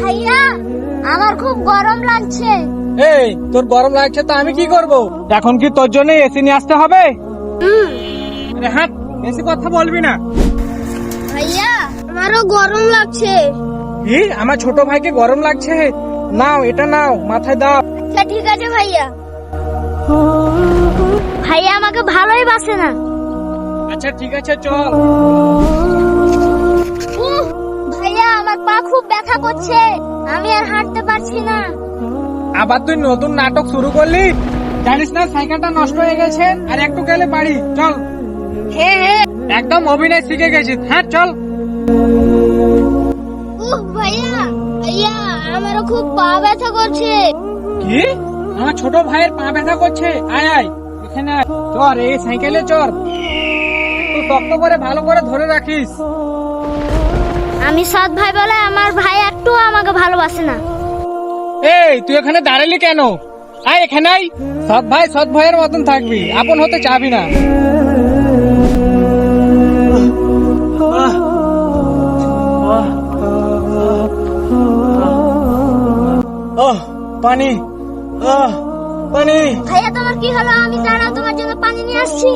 ভাইয়া আমার খুব গরম লাগছে। এই তোর গরম লাগছে তো আমি কি করব? এখন কি তোর জন্য এসি নিয়ে আসতে হবে? হুম। আরে হাট বেশি কথা বলবি না। ভাইয়া আমারও গরম লাগছে। কি? আমার ছোট ভাইকে গরম লাগছে? নাও এটা নাও মাথায় দাও। আচ্ছা ঠিক আছে ভাইয়া। ভাইয়া আমাকে ভালোই বাসে না। আচ্ছা ঠিক আছে চল। করছে? আমি আর হাঁটতে পারছি না। আবার তুই নতুন নাটক শুরু করলি? জানিস না সাইকেলটা নষ্ট হয়ে গেছে? আর একটু গেলে বাড়ি চল। হ্যাঁ হ্যাঁ। একদম অভিনয় শিখে গেছিস হ্যাঁ চল। উহ ভাইয়া ভাইয়া আমারও খুব পা ব্যথা করছে। কি? আমার ছোট ভাইয়ের পা ব্যথা করছে? আয় আয়। এখানে আয়। চল এই সাইকেলে চল। তুই শক্ত করে ভালো করে ধরে রাখিস। আমি সৎ ভাই বলে আমার ভাই একটু আমাকে ভালোবাসে না। এই তুই এখানে দাঁড়ালি কেন? আয় এখানে আয়। সৎ ভাই সৎ ভাইয়ের মতন থাকবি আপন হতে চাবি না। পানি। পানি। ভাইয়া তোমার কি হলো? আমি দাঁড়াও তোমার জন্য পানি নিয়ে আসছি।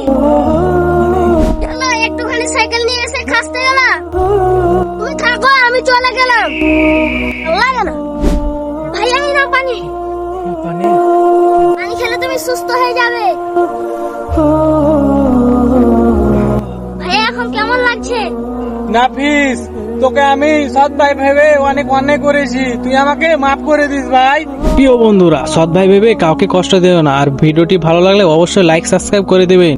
চলে গেলাম। আল্লাহ গেল ভাইয়া এই নাও পানি। পানি? পানি খেলে তুমি সুস্থ হয়ে যাবে। ভাইয়া এখন কেমন লাগছে? নাফিস তোকে আমি সৎ ভাই ভেবে অনেক অন্যায় করেছি। তুই আমাকে মাফ করে দিস ভাই। প্রিয় বন্ধুরা সৎ ভাই ভেবে কাউকে কষ্ট দিও না। আর ভিডিওটি ভালো লাগলে অবশ্যই লাইক সাবস্ক্রাইব করে দেবেন।